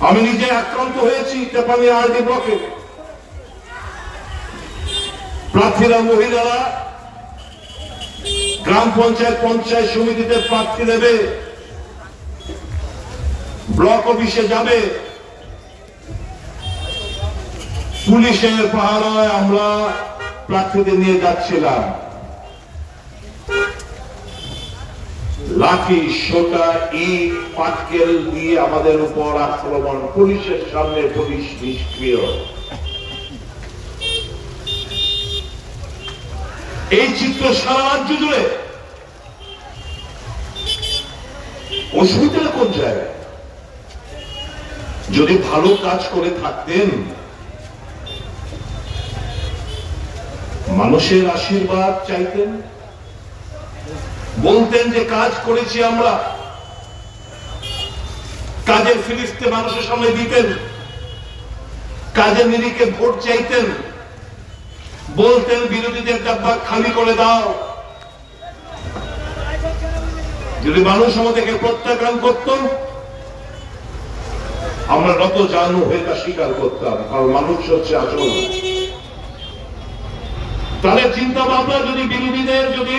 আমি নিজে আক্রান্ত হয়েছি তেপানি আরডি ব্লকে। প্রার্থীরা, মহিলারা, গ্রাম পঞ্চায়েত পঞ্চায়েত সমিতিতে প্রার্থী দেবে ব্লক অফিসে যাবে। পুলিশের পাহারায় আমরা প্রার্থীদের নিয়ে যাচ্ছিলাম। লাঠি, সোটা, ইট, পাটকেল দিয়ে আমাদের উপর আক্রমণ। পুলিশের সামনে পুলিশ নিষ্ক্রিয়। এই চিত্র সারা রাজ্য জুড়ে। অসুবিধা কোন জায়গায়? যদি ভালো কাজ করে থাকতেন, মানুষের আশীর্বাদ চাইতেন। বলতেন যে কাজ করেছি আমরা। কাজের ফিরিস্তে মানুষের সামনে দিতেন। কাজের নিরিখে ভোট চাইতেন। বলতেন, বিরোধীদের ডাব্বা খালি করে দাও। যদি মানুষ আমাদেরকে প্রত্যাখ্যান করত, আমরা নত জানু হয়ে তা স্বীকার করতাম, কারণ মানুষ হচ্ছে আসল তাহলে চিন্তা ভাবনা যদি বিরোধীদের যদি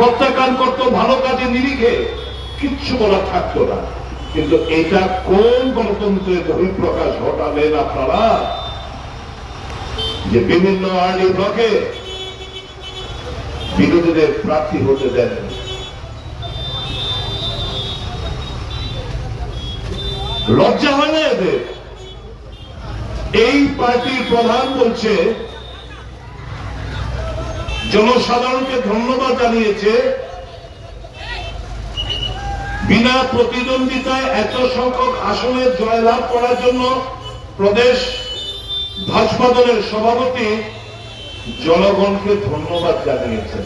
প্রত্যাখ্যান করতো, ভালো কাজে নিরিখে, কিচ্ছু বলা থাকতো না। কিন্তু এটা কোন গণতন্ত্রের বহিঃপ্রকাশ ঘটালেন আপনারা? যে বিভিন্ন আর্লি ব্লকে বিরোধীদের প্রার্থী হতে দেন। লজ্জা হয় না এদের? এই পার্টির প্রধান বলছে জনসাধারণকে ধন্যবাদ জানিয়েছে। বিনা প্রতিদ্বন্দ্বিতায় এত সংখ্যক আসনে জয়লাভ করার জন্য প্রদেশ ভাজপা দলের সভাপতি জনগণকে ধন্যবাদ জানিয়েছেন।